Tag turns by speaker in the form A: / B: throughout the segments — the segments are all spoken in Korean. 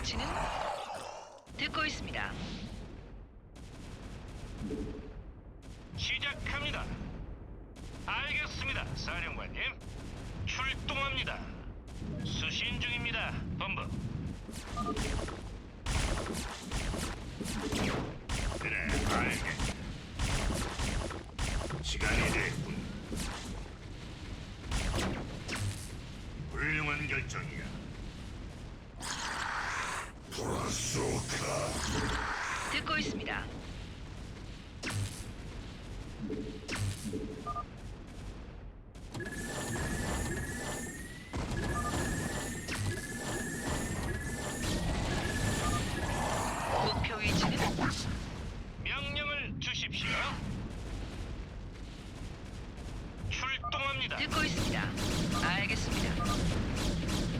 A: 위치는 듣고 있습니다.
B: 시작합니다. 알겠습니다, 사령관님. 출동합니다. 수신 중입니다, 본부.
C: 그래, 알게. 시간이 됐군. 훌륭한 결정이야.
A: 듣고 있습니다. 목표 위치는
B: 명령을 주십시오. 출동합니다.
A: 듣고 있습니다. 알겠습니다.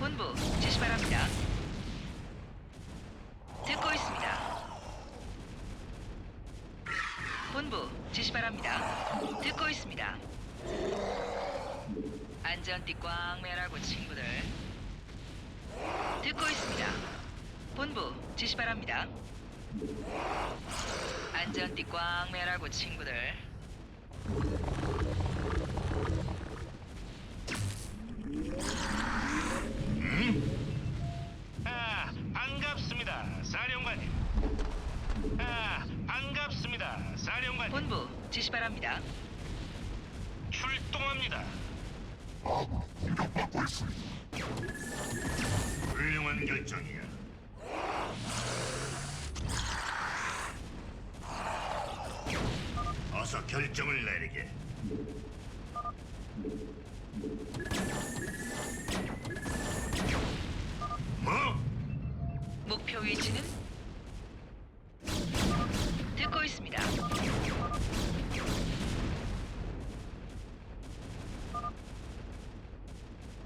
A: 본부 지시 바랍니다. 안전띠 꽝 매라고 친구들. 듣고 있습니다. 본부 지시 바랍니다. 안전띠 꽝 매라고 친구들.
B: 아, 반갑습니다, 사령관님. 아, 반갑습니다, 사령관님.
A: 본부 지시 바랍니다.
B: 출동합니다.
C: 훌륭한 결정이야. 어서 결정을 내리게.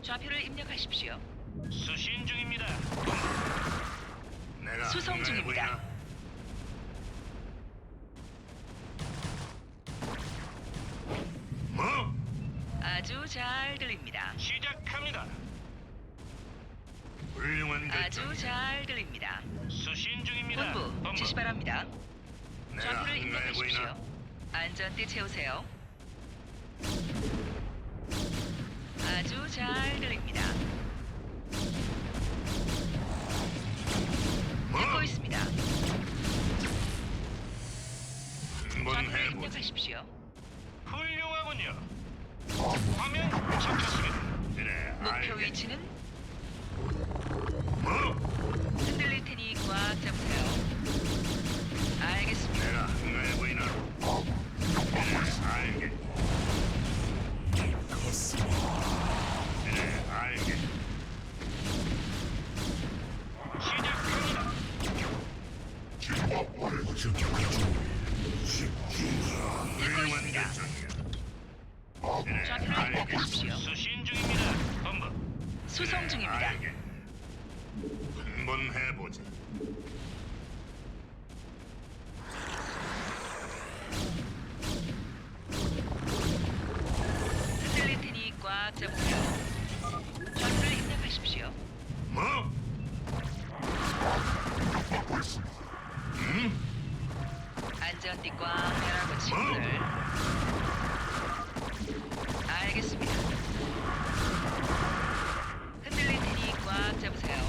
A: 좌표를 입력하십시오.
B: 수신 중입니다.
C: 내가
A: 수송 중입니다.
C: 보이나? 뭐?
A: 아주 잘 들립니다.
B: 시작합니다.
C: 훌륭한
A: 아주
C: 결정.
A: 잘 들립니다.
B: 수신 중입니다.
A: 본부 지시 바랍니다.
C: 내가
A: 좌표를
C: 보이나?
A: 입력하십시오. 안전띠 채우세요. 아주 잘 들립니다.
C: 뭐?
A: 듣고 있습니다.
C: 한번
A: 좌표를
C: 해보자.
A: 입력하십시오.
B: 훌륭하군요. 화면 잡혔습니다.
C: 그래,
A: 목표
C: 알겠.
A: 위치는
C: 뭐?
A: 흔들릴 테니 꽉 잡 수송 중입니다.
C: 알겠. 한번 해보자.
A: 흔들릴 테니 꽉 잡으세요. 좌표를 입력하십시오.
C: 뭐?
A: 안전띠 꽉 매라고 친구들. 알겠습니다. 흔들릴 테니 꽉 잡으세요.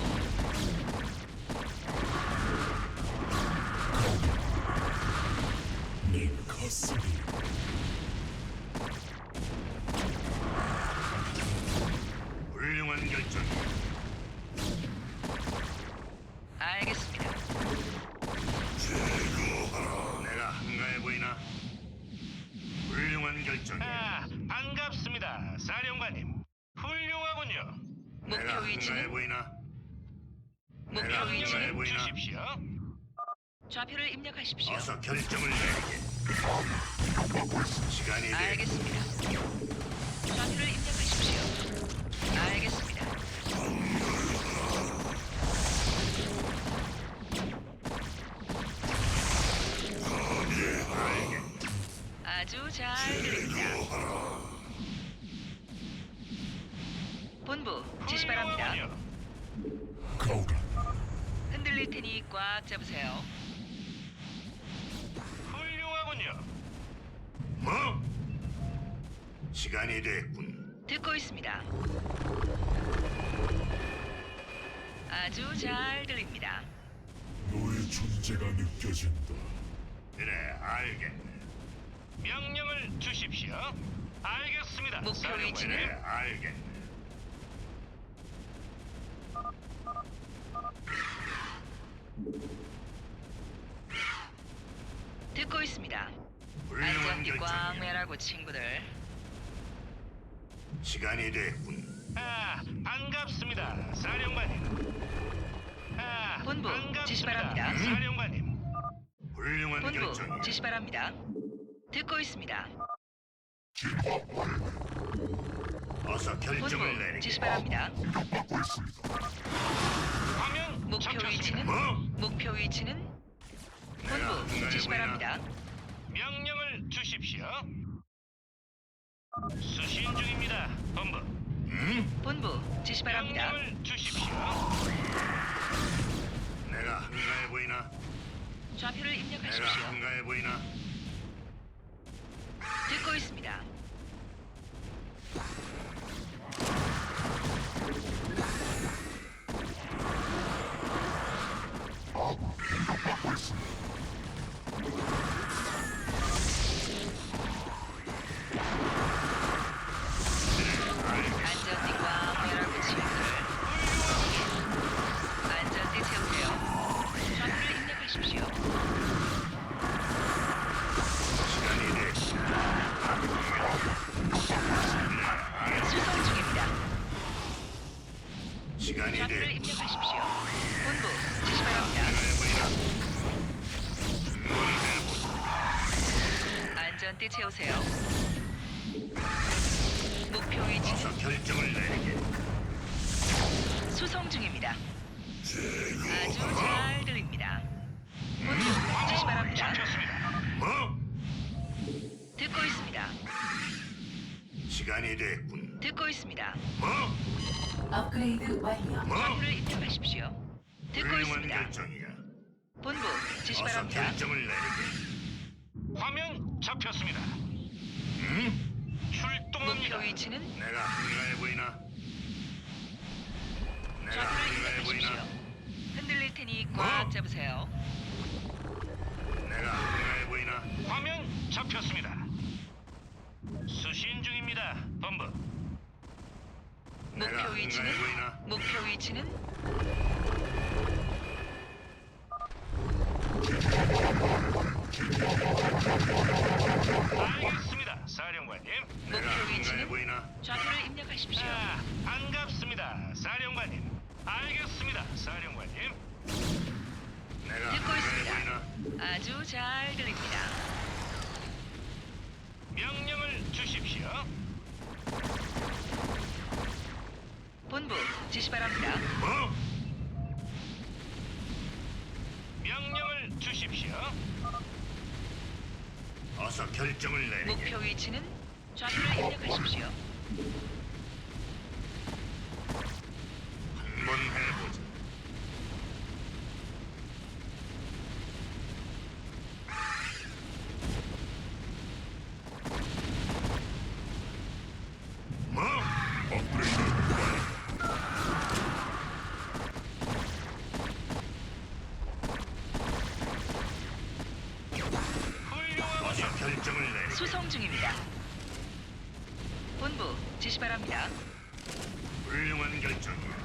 C: 훌륭한 결정이야.
A: 알겠습니다.
C: 내가 한가해 보이나? 훌륭한 결정이야.
B: 아, 반갑습니다. 사령관님. 훌륭하군요.
C: 내가
A: 목표
C: 한가해
A: 위치는
C: 보이나?
A: 목표
C: 내가
A: 위치는
C: 보이나?
B: 주십시오.
A: 좌표를 입력하십시오.
C: 어서 결정을 내리게. 시간이 돼.
A: 알겠습니다. 좌표를 입력하십시오. 알겠습니다. 아주 잘 들립니다. 본부 지시 바랍니다.
B: 훌륭하군요.
A: 흔들릴 흔들릴 테니 꽉 잡으세요.
B: 훌륭하군요.
C: 뭐? 시간이 됐군.
A: 듣고 있습니다. 아주 잘 들립니다.
D: 너의 존재가 느껴진다.
C: 그래, 알겠네.
B: 명령을 주십시오. 알겠습니다.
A: 목표
B: 사령관님.
A: 위치는?
C: 그래, 알겠네.
A: 듣고 있습니다.
C: 훌륭한
A: 안전띠 꽉
C: 결정이야.
A: 매라고 친구들.
C: 시간이 됐군.
B: 아, 반갑습니다. 사령관님. 아,
A: 본부,
B: 반갑습니다.
A: 지시 바랍니다.
B: 사령관님.
C: 훌륭한
A: 본부
C: 결정이야.
A: 지시 바랍니다. 듣고 있습니다.
C: 어서 결정을
A: 본부
C: 내리게.
A: 지시 바랍니다.
B: 화면
A: 목표
B: 잡혔습니다.
A: 위치는
C: 뭐?
A: 목표 위치는 본부 지시? 바랍니다.
B: 명령을 주십시오. 수신 중입니다. 본부.
C: 응?
A: 본부 지시 바랍니다.
B: 명령을 주십시오.
C: 내가 한가해 보이나?
A: 좌표를
C: 내가
A: 입력하십시오.
C: 한가해 보이나?
A: 듣고 있습니다.
C: 시간이 됐군.
A: 듣고 있습니다.
C: 뭐?
E: 업그레이드 완료.
C: 뭐?
A: 좌표를 입력하십시오. 듣고
C: 훌륭한
A: 있습니다.
C: 결정이야.
A: 본부 지시
C: 어서
A: 바랍니다.
C: 결정을 내리게.
B: 화면 잡혔습니다.
C: 응?
B: 출동합니다.
A: 목표 위치는
C: 내가 한가해 보이나? 내가
A: 좌표를
C: 한가해
A: 입력하십시오.
C: 보이나?
A: 흔들릴 테니
C: 뭐?
A: 꽉 잡으세요.
C: 내가 한가해 보이나?
B: 화면 잡혔습니다. 수신 중입니다. 본부.
A: 목표 위치는? 목표 위치는
B: 알겠습니다. 사령관님.
C: 내가
A: 목표 위치는
C: 보이나?
A: 좌표를 입력하십시오.
B: 아, 반갑습니다. 사령관님. 알겠습니다. 사령관님.
C: 내가
A: 듣고 있습니다. 아주 잘 들립니다.
B: 명령을 주십시오.
A: 본부 지시 바랍니다.
C: 뭐?
B: 명령을 주십시오.
C: 어서 결정을 내리게.
A: 목표 위치는 좌표를 입력하십시오.
C: 한번 해보자. 뭐?
D: 업그레이드
B: 훌륭하군요.
C: 어서 결정을 내리게.
A: 수송 중입니다. 본부 지시 바랍니다.
C: 훌륭한 결정이야.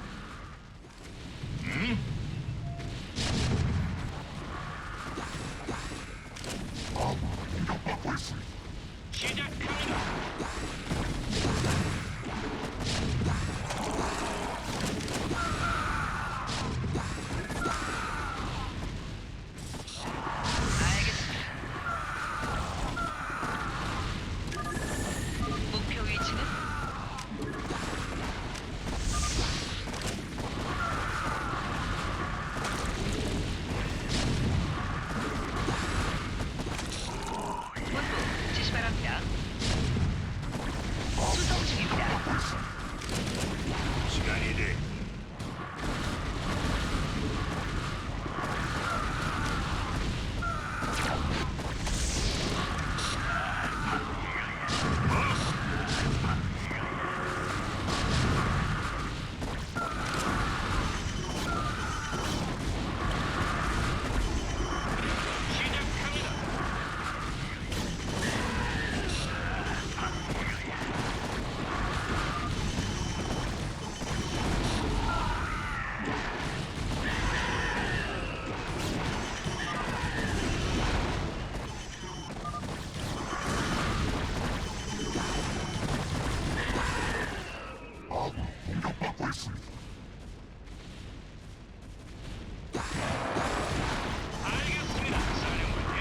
B: 알겠습니다,
A: 사령관님.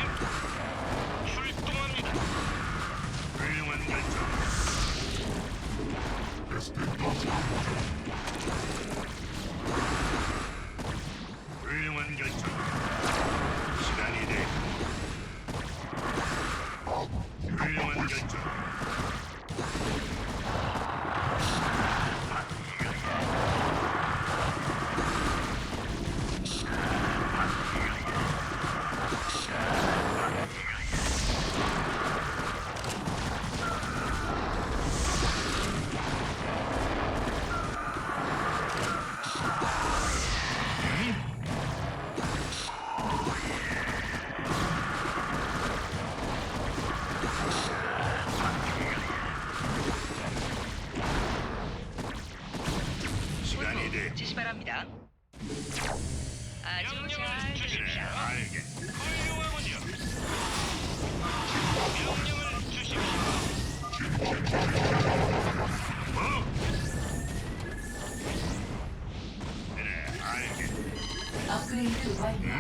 A: 출동합니다. 훌륭한 결정. 훌륭한 결정.
C: 시간이 돼.
A: 훌륭한 결정. 바랍니다. 아주
B: 명령을
A: 잘
B: 주십시오.
C: 그래, 알겠.
B: 훌륭하군요. 명령을 주십시오.
C: 뭐? 그래, 알겠.
E: 업그레이드 완료.
C: 응?